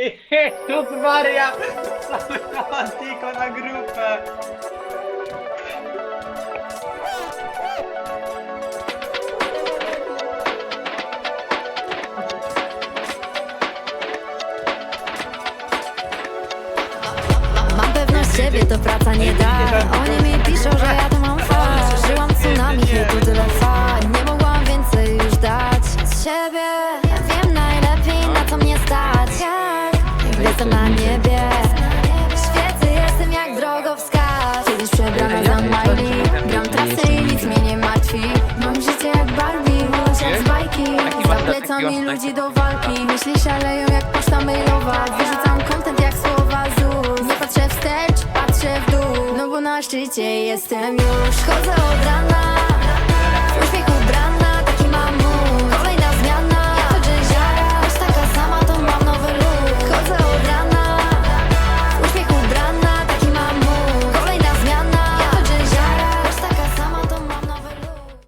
Jezus Maria! Matiko na grupę! Mam pewność siebie, to praca nie da Oni mi piszą, że ja jestem na niebie. Świecę, jestem jak drogowskaz. Kiedyś przebrana za Miley Gram trasy i nic mnie nie martwi. Mam życie jak Barbie, miłość jak z bajki. Za plecami ludzi do walki. Myśli szaleją jak poczta mailowa. Wyrzucam content jak słowa ZUS Nie patrzę wstecz, patrzę w dół. No bo na szczycie jestem już. Chodzę